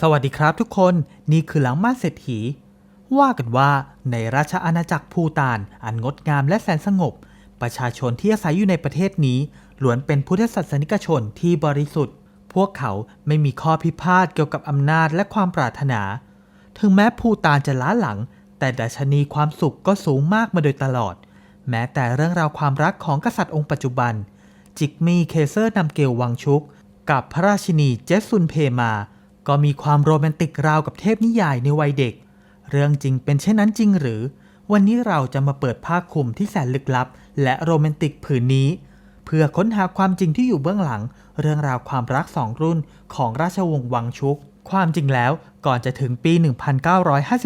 สวัสดีครับทุกคนนี่คือหลังม่านเศรษฐี ว่ากันว่าในราชอาณาจักรภูตาน อันงดงามและแสนสงบ ประชาชนที่อาศัยอยู่ในประเทศนี้ล้วนเป็นพุทธศาสนิกชนที่บริสุทธิ์ พวกเขาไม่มีข้อพิพาทเกี่ยวกับอำนาจและความปรารถนา ถึงแม้ภูตานจะล้าหลัง แต่ดัชนีความสุขก็สูงมากมาโดยตลอด แม้แต่เรื่องราวความรักของกษัตริย์องค์ปัจจุบัน จิกมีเคเซอร์นำเกลวังชุก กับพระราชินีเจสซุนเพมา ก็มีความโรแมนติกราวกับเทพนิยายในวัยเด็ก เรื่องจริงเป็นเช่นนั้นจริงหรือ วันนี้เราจะมาเปิดผ้าคลุมที่แสนลึกลับ และโรแมนติกผืนนี้ เพื่อค้นหาความจริงที่อยู่เบื้องหลัง เรื่องราวความรักสองรุ่นของราชวงศ์วังชุก ความจริงแล้วก่อนจะถึงปี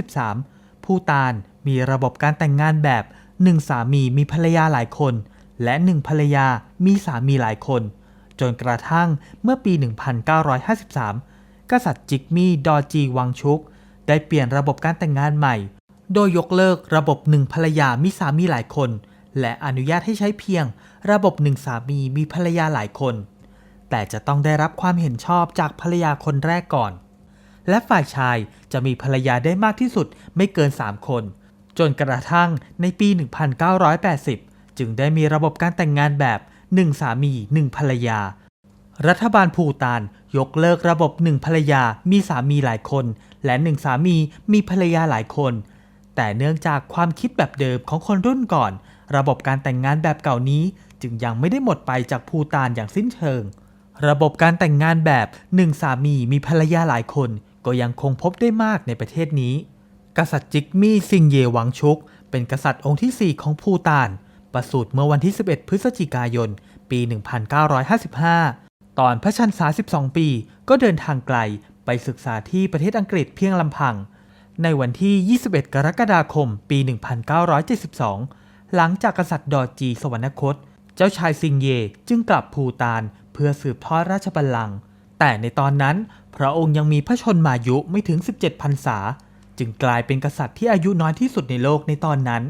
1953 ผู้ตานมีระบบการแต่งงานแบบหนึ่งสามีมีภรรยาหลายคน และหนึ่งภรรยามีสามีหลายคน จนกระทั่งเมื่อปี 1953 กษัตริย์จิกมี่ดอจีวังชุก ได้เปลี่ยนระบบการแต่งงานใหม่ โดยยกเลิกระบบหนึ่งภรรยามีสามีหลายคน และอนุญาตให้ใช้เพียง ระบบหนึ่งสามีมีภรรยาหลายคน แต่จะต้องได้รับความเห็นชอบจากภรรยาคนแรกก่อน และฝ่ายชายจะมีภรรยาได้มากที่สุดไม่เกิน 3 คน จนกระทั่งในปี 1980 จึงได้มีระบบการแต่งงานแบบ1สามี1ภรรยา รัฐบาลภูตาน ยกเลิกระบบหนึ่งภรรยามีสามีหลายคน และหนึ่งสามีมีภรรยาหลายคน แต่เนื่องจากความคิดแบบเดิมของคนรุ่นก่อน ระบบการแต่งงานแบบเก่านี้จึงยังไม่ได้หมดไปจากภูตานอย่างสิ้นเชิง ระบบการแต่งงานแบบหนึ่งสามีมีภรรยาหลายคน ก็ยังคงพบได้มากในประเทศนี้ กษัตริย์จิกมี่ซิงเยหวังชุก เป็นกษัตริย์องค์ที่ 4 ของภูตาน ประสูติเมื่อวันที่ 11 พฤศจิกายน ปี 1955 ตอนพระชันษา12 ปี ก็เดินทางไกลไปศึกษาที่ประเทศอังกฤษเพียงลำพัง ในวันที่ 21 กรกฎาคม ปี 1972 หลังจากกษัตริย์ดอจีสวรรคต เจ้าชายซิงเยจึงกลับภูตาน เพื่อสืบทอดราชบัลลังก์ แต่ในตอนนั้น พระองค์ยังมีพระชนมายุไม่ถึง 17พรรษา จึงกลายเป็นกษัตริย์ที่อายุน้อยที่สุดในโลกในตอนนั้น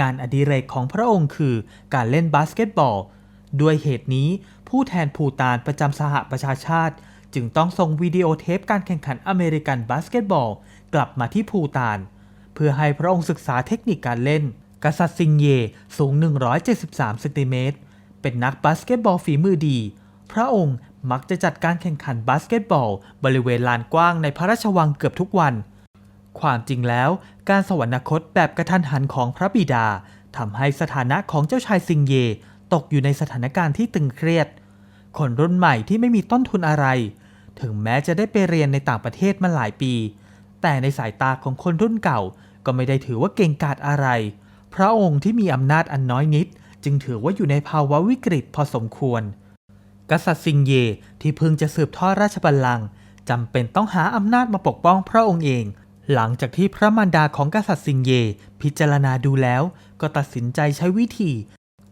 งานอดิเรกของพระองค์คือการเล่นบาสเกตบอล ด้วยเหตุนี้ผู้แทนภูตานประจำสหประชาชาติ จึงต้องส่งวิดีโอเทปการแข่งขันอเมริกันบาสเกตบอล กลับมาที่ภูตาน เพื่อให้พระองค์ศึกษาเทคนิคการเล่น กษัตริย์ซิงเยสูง 173เซนติเมตรเป็นนักบาสเกตบอลฝีมือดี พระองค์มักจะจัดการแข่งขันบาสเกตบอล บริเวณลานกว้างในพระราชวังเกือบทุกวัน ความจริงแล้วการสวรรคตแบบกระทันหันของพระบิดาทำให้สถานะของเจ้าชายซิงเย ตกอยู่ในสถานการณ์ที่ตึงเครียด คนรุ่นใหม่ที่ไม่มีต้นทุนอะไร ถึงแม้จะได้ไปเรียนในต่างประเทศมาหลายปี แต่ในสายตาของคนรุ่นเก่าก็ไม่ได้ถือว่าเก่งกาจอะไร พระองค์ที่มีอำนาจอันน้อยนิด จึงถือว่าอยู่ในภาวะวิกฤตพอสมควร กษัตริย์ซิงเยที่เพิ่งจะสืบทอดราชบัลลังก์จำเป็นต้องหาอำนาจมาปกป้องพระองค์เอง หลังจากที่พระมารดาของกษัตริย์ซิงเย พิจารณาดูแล้ว ก็ตัดสินใจใช้วิธี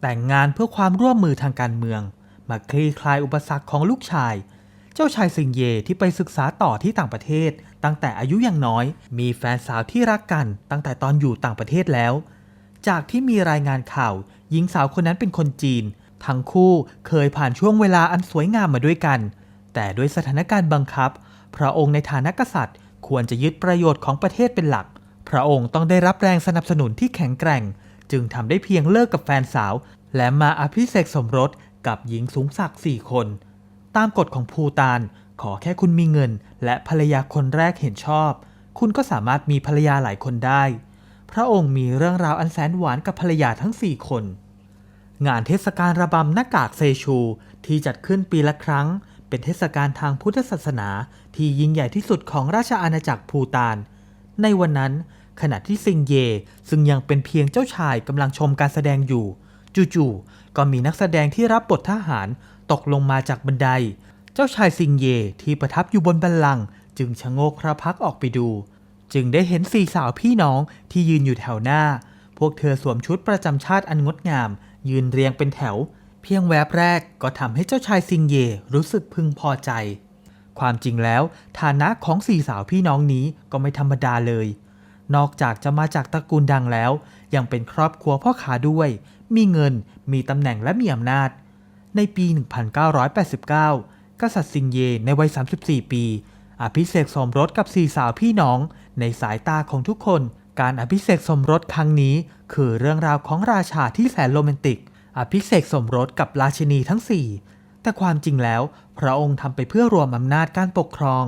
แต่งงานเพื่อความร่วมมือทางการเมือง มาคลี่คลายอุปสรรคของลูกชาย เจ้าชายซิงเยที่ไปศึกษาต่อที่ต่างประเทศ ตั้งแต่อายุยังน้อย มีแฟนสาวที่รักกัน ตั้งแต่ตอนอยู่ต่างประเทศแล้ว จากที่มีรายงานข่าวหญิงสาวคนนั้นเป็นคนจีน ทั้งคู่เคยผ่านช่วงเวลาอันสวยงามมาด้วยกัน แต่ด้วยสถานการณ์บังคับ พระองค์ในฐานะกษัตริย์ ควรจะยึดประโยชน์ของประเทศเป็นหลัก พระองค์ต้องได้รับแรงสนับสนุนที่แข็งแกร่ง จึงทำได้เพียงเลิกกับแฟนสาว และมาอภิเษกสมรสกับหญิงสูงศักดิ์สี่คน ตามกฎของภูตาน ขอแค่คุณมีเงิน และภรรยาคนแรกเห็นชอบ คุณก็สามารถมีภรรยาหลายคนได้ พระองค์มีเรื่องราวอันแสนหวานกับภรรยาทั้งสี่คน งานเทศกาลระบำหน้ากากเซชู ที่จัดขึ้นปีละครั้ง เป็นเทศกาลทางพุทธศาสนา ที่ยิ่งใหญ่ที่สุดของราชอาณาจักรภูตาน ในวันนั้น ขณะที่ซิงเย ซึ่งยังเป็นเพียงเจ้าชายกำลังชมการแสดงอยู่ จู่ๆก็มีนักแสดงที่รับบททหารตกลงมาจากบันได เจ้าชายซิงเยที่ประทับอยู่บนบัลลังจึงชะโงกพระพักออกไปดู จึงได้เห็นสี่สาวพี่น้องที่ยืนอยู่แถวหน้า พวกเธอสวมชุดประจำชาติอันงดงาม ยืนเรียงเป็นแถว เพียงแวบแรกก็ทำให้เจ้าชายซิงเยรู้สึกพึงพอใจ ความจริงแล้ว ฐานะของสี่สาวพี่น้องนี้ก็ไม่ธรรมดาเลย นอกจากจะมาจากตระกูลดังแล้ว ยังเป็นครอบครัวพ่อค้าด้วย มีเงิน มีตำแหน่งและมีอำนาจ ในปี 1989 กษัตริย์ซิงเยในวัย 34 ปี อภิเษกสมรสกับสี่สาวพี่น้อง ในสายตาของทุกคน การอภิเษกสมรสครั้งนี้ คือเรื่องราวของราชาที่แสนโรแมนติก อภิเษกสมรสกับราชินีทั้งสี่แต่ความจริงแล้ว พระองค์ทำไปเพื่อรวมอำนาจการปกครอง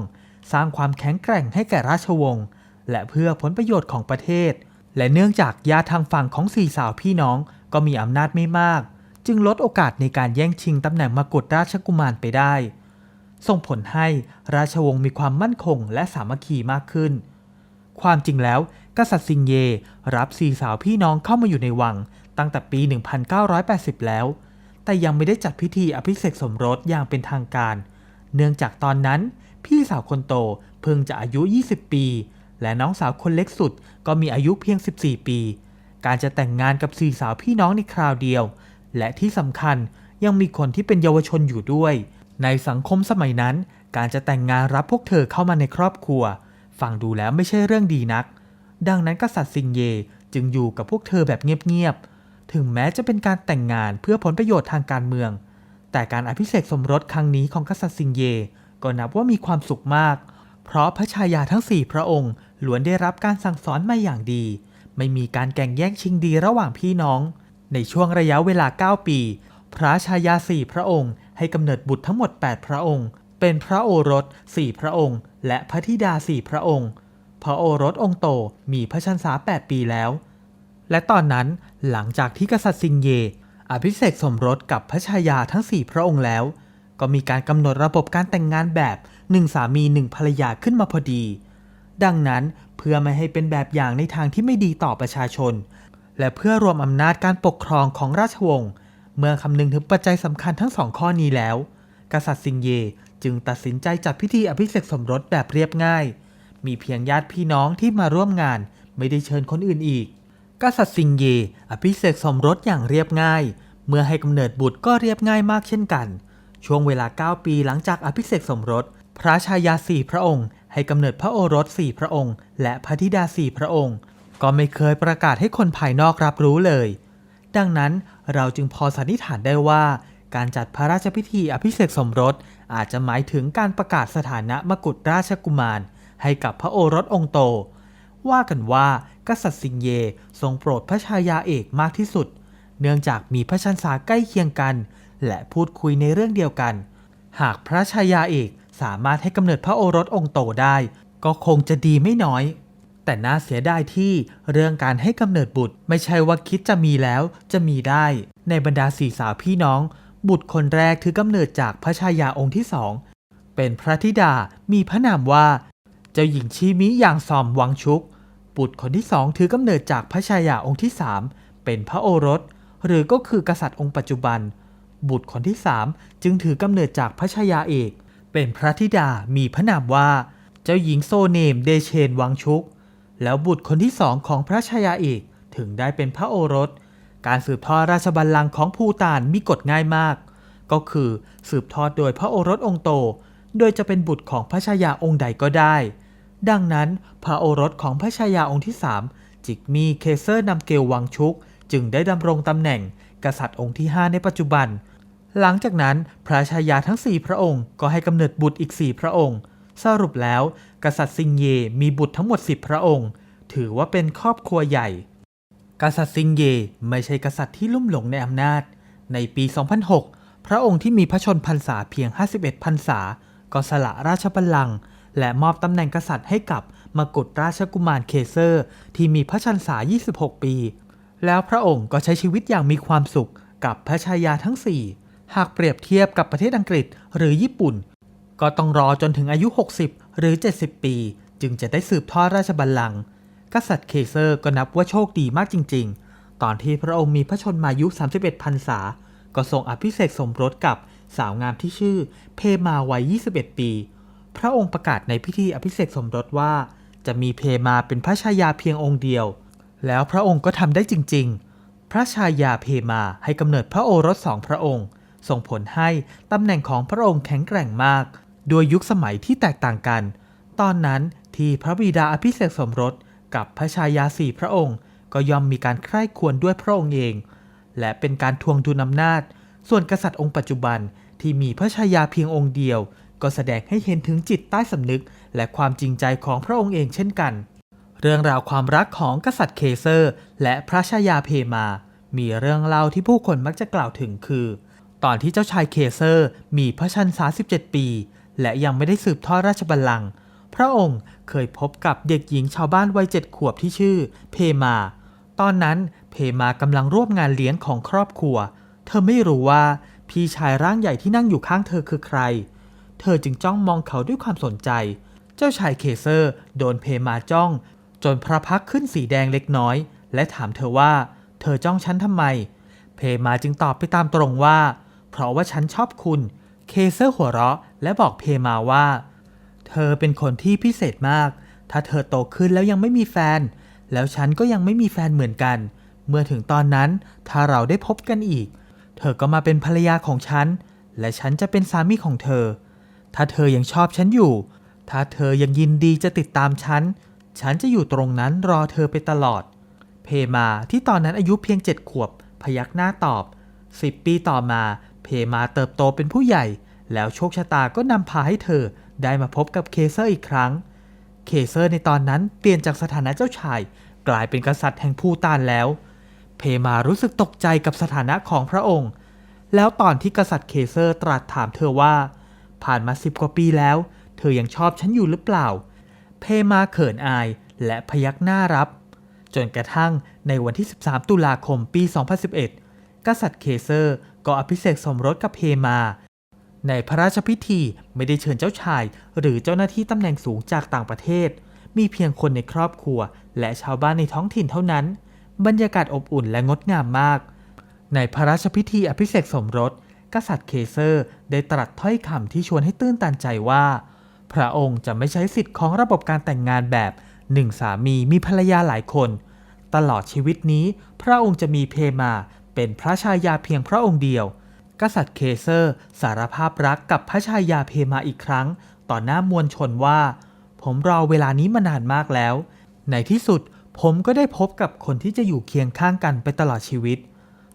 สร้างความแข็งแกร่งให้แก่ราชวงศ์ และเพื่อผลประโยชน์ของประเทศ และเนื่องจากญาติทางฝั่งของสี่สาวพี่น้องก็มีอำนาจไม่มาก จึงลดโอกาสในการแย่งชิงตำแหน่งมกุฎราชกุมารไปได้ ส่งผลให้ราชวงศ์มีความมั่นคงและสามัคคีมากขึ้น ความจริงแล้วกษัตริย์ซิงเยรับสี่สาวพี่น้องเข้ามาอยู่ในวังตั้งแต่ปี 1980 แล้ว แต่ยังไม่ได้จัดพิธีอภิเษกสมรสอย่างเป็นทางการ เนื่องจากตอนนั้นพี่สาวคนโตเพิ่งจะอายุ 20 ปี และน้องสาวคนเล็กสุดก็มีอายุเพียง 14 ปี การจะแต่งงานกับสี่สาวพี่น้องในคราวเดียว และที่สำคัญยังมีคนที่เป็นเยาวชนอยู่ด้วย ในสังคมสมัยนั้น การจะแต่งงานรับพวกเธอเข้ามาในครอบครัว ฟังดูแล้วไม่ใช่เรื่องดีนัก ดังนั้นกษัตริย์ซิงเยจึงอยู่กับพวกเธอแบบเงียบๆ ถึงแม้จะเป็นการแต่งงานเพื่อผลประโยชน์ทางการเมือง แต่การอภิเษกสมรสครั้งนี้ของกษัตริย์ซิงเย ก็นับว่ามีความสุขมาก เพราะพระชายาทั้งสี่พระองค์ ล้วนได้รับการสั่งสอนมาอย่างดี ไม่มีการแข่งแย่งชิงดีระหว่างพี่น้อง ในช่วงระยะเวลา 9 ปี พระชายาสี่พระองค์ ให้กำเนิดบุตรทั้งหมด 8 พระองค์ เป็นพระโอรสสี่พระองค์ และพระธิดาสี่พระองค์ พระโอรสองค์โตมีพระชันษา 8 ปีแล้ว และตอนนั้นหลังจากที่กษัตริย์ซิงเย อภิเษกสมรสกับพระชายาทั้ง 4 พระองค์แล้ว ก็มีการกำหนดระบบการแต่งงานแบบหนึ่งสามีหนึ่งภรรยาขึ้นมาพอดี ดังนั้นเพื่อไม่ให้เป็นแบบอย่างในทางที่ไม่ดีต่อประชาชน และเพื่อรวมอำนาจการปกครองของราชวงศ์เมื่อคำนึงถึงปัจจัยสำคัญทั้งสองข้อนี้แล้ว กษัตริย์ซิงเยจึงตัดสินใจจัดพิธีอภิเษกสมรสแบบเรียบง่าย มีเพียงญาติพี่น้องที่มาร่วมงานไม่ได้เชิญคนอื่นอีก กษัตริย์ซิงเย อภิเษกสมรสอย่างเรียบง่าย เมื่อให้กำเนิดบุตรก็เรียบง่ายมากเช่นกัน ช่วงเวลา 9 ปีหลังจากอภิเษกสมรส พระชายาสี่พระองค์ ให้กำเนิดพระโอรสสี่พระองค์ และพระธิดาสี่พระองค์ ก็ไม่เคยประกาศให้คนภายนอกรับรู้เลย ดังนั้นเราจึงพอสันนิษฐานได้ว่า การจัดพระราชพิธีอภิเษกสมรสอาจจะหมายถึงการประกาศสถานะมกุฎราชกุมาร ให้กับพระโอรสองค์โต ว่ากันว่ากษัตริย์ซิงเยทรงโปรดพระชายาเอกมากที่สุด เนื่องจากมีพระชันษาใกล้เคียงกัน และพูดคุยในเรื่องเดียวกัน หากพระชายาเอก สามารถให้กำเนิดพระโอรสองค์โตได้ ก็คงจะดีไม่น้อย แต่น่าเสียดายที่เรื่องการให้กำเนิดบุตรไม่ใช่ว่าคิดจะมีแล้วจะมีได้ ในบรรดาสี่สาวพี่น้อง บุตรคนแรกถือกำเนิดจากพระชายาองค์ที่สองเป็นพระธิดามีพระนามว่า เจ้าหญิงชีมิอย่างซอมวังชุก บุตรคนที่สองถือกำเนิดจากพระชายาองค์ที่สามเป็นพระโอรส หรือก็คือกษัตริย์องค์ปัจจุบัน บุตรคนที่สามจึงถือกำเนิดจากพระชายาเอก เป็นพระธิดามีพระนามว่า เจ้าหญิงโซเนมเดเชนวังชุก แล้วบุตรคนที่สองของพระชายาเอกถึงได้เป็นพระโอรส การสืบทอดราชบัลลังก์ของภูตานมีกฎง่ายมาก ก็คือสืบทอดโดยพระโอรสองค์โต โดยจะเป็นบุตรของพระชายาองค์ใดก็ได้ ดังนั้นพระโอรสของพระชายาองค์ที่3จิกมีเคเซอร์นำเกลวังชุก จึงได้ดำรงตำแหน่งกษัตริย์องค์ที่ 5 ในปัจจุบัน หลังจากนั้นพระชายาทั้ง4พระองค์ก็ให้กำเนิดบุตรอีก4พระองค์ สรุปแล้ว กษัตริย์ซิงเยมีบุตรทั้งหมด10พระองค์ ถือว่าเป็นครอบครัวใหญ่ กษัตริย์ซิงเยไม่ใช่กษัตริย์ที่ลุ่มหลงในอำนาจ ในปี 2006 พระองค์ที่มีพระชนพรรษาเพียง 51พรรษา ก็สละราชบัลลังก์และมอบตำแหน่งกษัตริย์ให้กับมกุฎราชกุมารเคเซอร์ ที่มีพระชนษา 26 ปี แล้วพระองค์ก็ใช้ชีวิตอย่างมีความสุขกับพระชายาทั้ง4 หากเปรียบเทียบกับประเทศอังกฤษหรือญี่ปุ่น ก็ต้องรอจนถึงอายุ 60 หรือ 70 ปี จึงจะได้สืบทอดราชบัลลังก์กษัตริย์เคเซอร์ก็นับว่าโชคดีมากจริง ๆ ตอนที่พระองค์มีพระชนมายุ 31พรรษา ก็ทรงอภิเษกสมรสกับสาวงามที่ชื่อเพมาวัย 21 ปี พระองค์ประกาศในพิธีอภิเษกสมรสว่า จะมีเพมาเป็นพระชายาเพียงองค์เดียว แล้วพระองค์ก็ทำได้จริง ๆ พระชายาเพมาให้กำเนิดพระโอรสสองพระองค์ ส่งผลให้ตำแหน่งของพระองค์แข็งแกร่งมากโดยยุคสมัยที่แตกต่างกัน ตอนนั้นที่พระบิดาอภิเษกสมรสกับพระชายาสี่พระองค์ ก็ย่อมมีการใคร่ควรด้วยพระองค์เอง และเป็นการทวงดุลอำนาจ ส่วนกษัตริย์องค์ปัจจุบันที่มีพระชายาเพียงองค์เดียว ก็แสดงให้เห็นถึงจิตใต้สำนึก และความจริงใจของพระองค์เองเช่นกัน เรื่องราวความรักของกษัตริย์เคเซอร์ และพระชายาเพมา มีเรื่องเล่าที่ผู้คนมักจะกล่าวถึงคือ ตอนที่เจ้าชายเคเซอร์มีพระชนษา17ปี และยังไม่ได้สืบทอดราชบัลลังก์พระองค์เคยพบกับเด็กหญิงชาวบ้านวัยเจ็ดขวบที่ชื่อ เพมา ตอนนั้นเพมากำลังร่วมงานเลี้ยงของครอบครัว เธอไม่รู้ว่าพี่ชายร่างใหญ่ที่นั่งอยู่ข้างเธอคือใคร เธอจึงจ้องมองเขาด้วยความสนใจ เจ้าชายเคเซอร์โดนเพมาจ้อง จนพระพักขึ้นสีแดงเล็กน้อย และถามเธอว่า เธอจ้องฉันทำไม เพมาจึงตอบไปตามตรงว่า เพราะว่าฉันชอบคุณ เคเซอร์หัวเราะ และบอกเพมาว่า เธอเป็นคนที่พิเศษมาก ถ้าเธอโตขึ้นแล้วยังไม่มีแฟน แล้วฉันก็ยังไม่มีแฟนเหมือนกัน เมื่อถึงตอนนั้นถ้าเราได้พบกันอีก เธอก็มาเป็นภรรยาของฉัน และฉันจะเป็นสามีของเธอ ถ้าเธอยังชอบฉันอยู่ ถ้าเธอยังยินดีจะติดตามฉัน ฉันจะอยู่ตรงนั้นรอเธอไปตลอด เพมาที่ตอนนั้นอายุเพียงเจ็ดขวบ พยักหน้าตอบ10ปีต่อมา เพมาเติบโตเป็นผู้ใหญ่ แล้วโชคชะตาก็นำพาให้เธอได้มาพบกับเคเซอร์อีกครั้ง เคเซอร์ในตอนนั้นเปลี่ยนจากสถานะเจ้าชาย กลายเป็นกษัตริย์แห่งภูตานแล้ว เพมารู้สึกตกใจกับสถานะของพระองค์ แล้วตอนที่กษัตริย์เคเซอร์ตรัสถามเธอว่า ผ่านมาสิบกว่าปีแล้ว เธอยังชอบฉันอยู่หรือเปล่า เพมาเขินอายและพยักหน้ารับ จนกระทั่งในวันที่ 13 ตุลาคมปี 2011 กษัตริย์เคเซอร์ ก็อภิเษกสมรสกับเพมา ในพระราชพิธีไม่ได้เชิญเจ้าชาย หรือเจ้าหน้าที่ตำแหน่งสูงจากต่างประเทศ มีเพียงคนในครอบครัว และชาวบ้านในท้องถิ่นเท่านั้น บรรยากาศอบอุ่นและงดงามมาก ในพระราชพิธีอภิเษกสมรส กษัตริย์เคเซอร์ได้ตรัสถ้อยคำที่ชวนให้ตื้นตันใจว่า พระองค์จะไม่ใช้สิทธิ์ของระบบการแต่งงานแบบหนึ่งสามีมีภรรยาหลายคน ตลอดชีวิตนี้ พระองค์จะมีเพมา เป็นพระชายาเพียงพระองค์เดียว กษัตริย์เคเซอร์สารภาพรักกับพระชายาเพมาอีกครั้ง ต่อหน้ามวลชนว่า ผมรอเวลานี้มานานมากแล้ว ในที่สุดผมก็ได้พบกับคนที่จะอยู่เคียงข้างกันไปตลอดชีวิต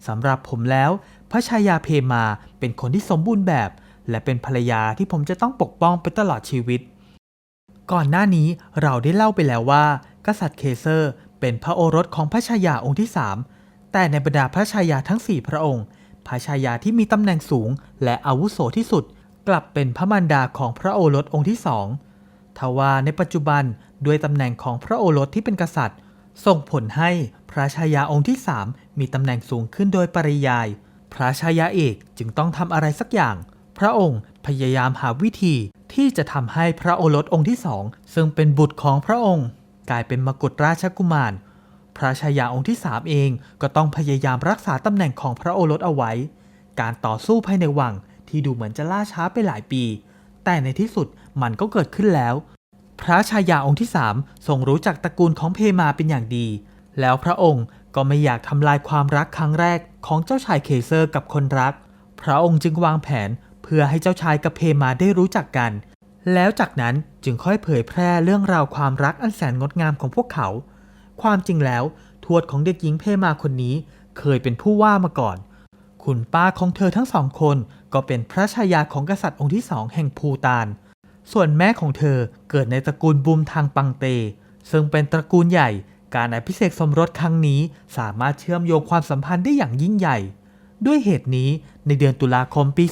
สำหรับผมแล้ว พระชายาเพมาเป็นคนที่สมบูรณ์แบบ และเป็นภรรยาที่ผมจะต้องปกป้องไปตลอดชีวิต ก่อนหน้านี้เราได้เล่าไปแล้วว่า กษัตริย์เคเซอร์เป็นพระโอรสของพระชายาองค์ที่3 แต่ในบรรดาพระชายาทั้ง 4 พระองค์ พระชายาที่มีตำแหน่งสูง และอาวุโสที่สุด กลับเป็นพระมารดาของพระโอรสองค์ที่สองทว่าในปัจจุบันด้วยตำแหน่งของพระโอรสที่เป็นกษัตริย์ ส่งผลให้พระชายาองค์ที่3มีตำแหน่งสูงขึ้นโดยปริยาย พระชายาเอกจึงต้องทำอะไรสักอย่าง พระองค์พยายามหาวิธีที่จะทำให้พระโอรสองค์ที่สองซึ่งเป็นบุตรของพระองค์ กลายเป็นมกุฎราชกุมาร พระชายาองค์ที่3เองก็ต้องพยายามรักษาตำแหน่งของพระโอรสเอาไว้ การต่อสู้ภายในวังที่ดูเหมือนจะล่าช้าไปหลายปี แต่ในที่สุดมันก็เกิดขึ้นแล้ว พระชายาองค์ที่สามทรงรู้จักตระกูลของเพมาเป็นอย่างดี แล้วพระองค์ก็ไม่อยากทำลายความรักครั้งแรกของเจ้าชายเคเซอร์กับคนรัก พระองค์จึงวางแผนเพื่อให้เจ้าชายกับเพมาได้รู้จักกัน แล้วจากนั้นจึงค่อยเผยแพร่เรื่องราวความรักอันแสนงดงามของพวกเขา ความจริงแล้วทวดของเด็กหญิงเพมาคนนี้ เคยเป็นผู้ว่ามาก่อน คุณป้าของเธอทั้งสองคนก็เป็นพระชายาของกษัตริย์องค์ที่สองแห่งภูตาน ส่วนแม่ของเธอเกิดในตระกูลบุมทางปังเต ซึ่งเป็นตระกูลใหญ่ การอภิเษกสมรสครั้งนี้สามารถเชื่อมโยงความสัมพันธ์ได้อย่างยิ่งใหญ่ ด้วยเหตุนี้ในเดือนตุลาคมปี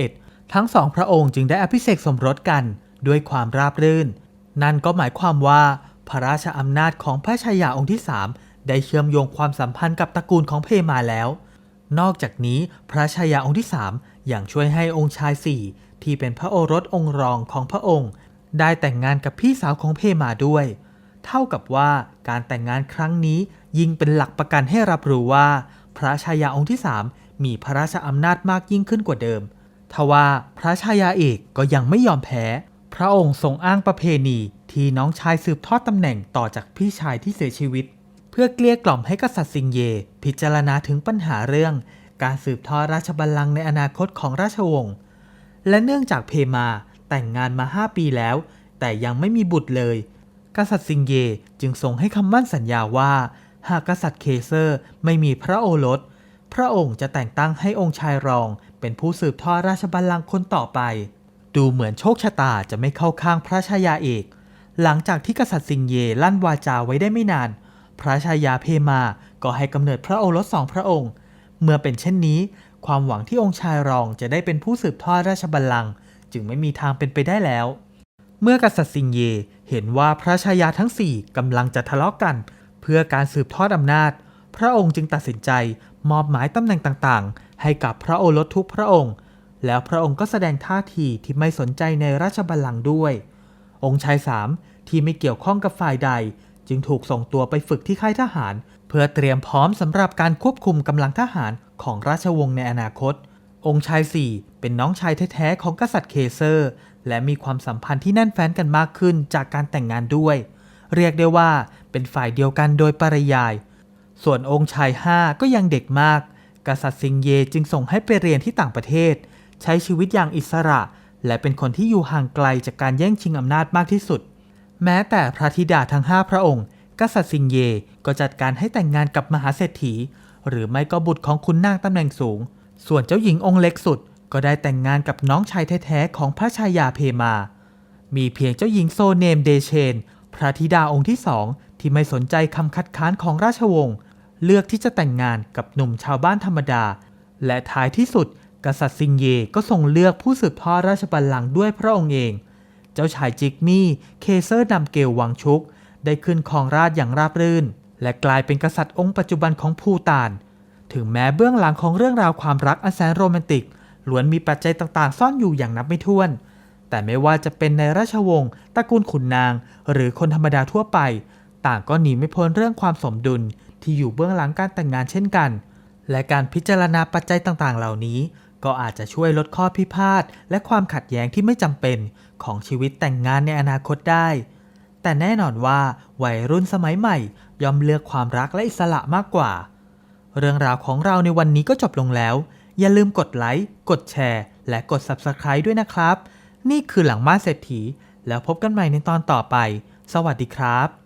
2011 ทั้งสองพระองค์จึงได้อภิเษกสมรสกันด้วยความราบรื่น นั่นก็หมายความว่า พระราชอำนาจของพระชายาองค์ที่3ได้เชื่อมโยงความสัมพันธ์กับตระกูลของเพมาแล้ว นอกจากนี้พระชายาองค์ที่3ยังช่วยให้องค์ชายสี่ที่เป็นพระโอรสองค์รองของพระองค์ ได้แต่งงานกับพี่สาวของเพมาด้วย เท่ากับว่าการแต่งงานครั้งนี้ยิ่งเป็นหลักประกันให้รับรู้ว่า พระชายาองค์ที่3มีพระราชอำนาจมากยิ่งขึ้นกว่าเดิมทว่าพระชายาเอกก็ยังไม่ยอมแพ้ พระองค์ทรงอ้างประเพณี ที่น้องชายสืบทอดตำแหน่งต่อจากพี่ชายที่เสียชีวิต เพื่อเกลี้ยกล่อมให้กษัตริย์ซิงเย พิจารณาถึงปัญหาเรื่อง การสืบทอดราชบัลลังก์ในอนาคตของราชวงศ์และเนื่องจากเพมาแต่งงานมา 5 ปีแล้ว แต่ยังไม่มีบุตรเลย กษัตริย์ซิงเยจึงทรงให้คำมั่นสัญญาว่า หากกษัตริย์เคเซอร์ไม่มีพระโอรส พระองค์จะแต่งตั้งให้องค์ชายรอง เป็นผู้สืบทอดราชบัลลังก์คนต่อไปดดูเหมือนโชคชะตาจะไม่เข้าข้างพระชายาเอก หลังจากที่กษัตริย์สิงเยลั่นวาจาไว้ได้ไม่นาน พระชายาเพมาก็ให้กำเนิดพระโอรสสองพระองค์ เมื่อเป็นเช่นนี้ ความหวังที่องค์ชายรองจะได้เป็นผู้สืบทอดราชบัลลังก์จึงไม่มีทางเป็นไปได้แล้ว เมื่อกษัตริย์สิงเยเห็นว่าพระชายาทั้งสี่กำลังจะทะเลาะกัน เพื่อการสืบทอดอำนาจ พระองค์จึงตัดสินใจมอบหมายตำแหน่งต่างๆ ให้กับพระโอรสทุกพระองค์ แล้วพระองค์ก็แสดงท่าทีที่ไม่สนใจในราชบัลลังก์ด้วย องค์ชายสามที่ไม่เกี่ยวข้องกับฝ่ายใด จึงถูกส่งตัวไปฝึกที่ค่ายทหาร เพื่อเตรียมพร้อมสำหรับการควบคุมกำลังทหารของราชวงศ์ในอนาคต องค์ชายสี่เป็นน้องชายแท้ๆของกษัตริย์เคเซอร์ และมีความสัมพันธ์ที่แน่นแฟ้นกันมากขึ้นจากการแต่งงานด้วย เรียกได้ว่าเป็นฝ่ายเดียวกันโดยปริยาย ส่วนองค์ชายห้าก็ยังเด็กมาก กษัตริย์ซิงเยจึงส่งให้ไปเรียนที่ต่างประเทศ ใช้ชีวิตอย่างอิสระ และเป็นคนที่อยู่ห่างไกลจากการแย่งชิงอำนาจมากที่สุด แม้แต่พระธิดาทั้ง 5 พระองค์ กษัตริย์ซิงเยก็จัดการให้แต่งงานกับมหาเศรษฐี หรือไม่ก็บุตรของคุณนางตำแหน่งสูง ส่วนเจ้าหญิงองค์เล็กสุด ก็ได้แต่งงานกับน้องชายแท้ๆของพระชายาเพมา มีเพียงเจ้าหญิงโซเนมเดเชน พระธิดาองค์ที่สองที่ไม่สนใจคำคัดค้านของราชวงศ์เลือกที่จะแต่งงานกับหนุ่มชาวบ้านธรรมดา และท้ายที่สุด กษัตริย์ซิงเยก็ทรงเลือกผู้สืบทอดราชบัลลังก์ด้วยพระองค์เอง เจ้าชายจิกมี่เคเซอร์นำเกลวังชุก ได้ขึ้นครองราชอย่างราบรื่น และกลายเป็นกษัตริย์องค์ปัจจุบันของภูตาน ถึงแม้เบื้องหลังของเรื่องราวความรักอันแสนโรแมนติกล้วนมีปัจจัยต่างๆ ซ่อนอยู่อย่างนับไม่ถ้วน แต่ไม่ว่าจะเป็นในราชวงศ์ตระกูลขุนนาง หรือคนธรรมดาทั่วไป ต่างก็หนีไม่พ้นเรื่องความสมดุลที่อยู่เบื้องหลังการแต่งงานเช่นกัน และการพิจารณาปัจจัยต่างๆ เหล่านี้ ก็อาจจะช่วยลดข้อพิพาทและความขัดแย้งที่ไม่จำเป็นของชีวิตแต่งงานในอนาคตได้ แต่แน่นอนว่าวัยรุ่นสมัยใหม่ย่อมเลือกความรักและอิสระมากกว่า เรื่องราวของเราในวันนี้ก็จบลงแล้ว อย่าลืมกดไลค์ กดแชร์ และกด Subscribe ด้วยนะครับ นี่คือหลังม่านเศรษฐี แล้วพบกันใหม่ในตอนต่อไป สวัสดีครับ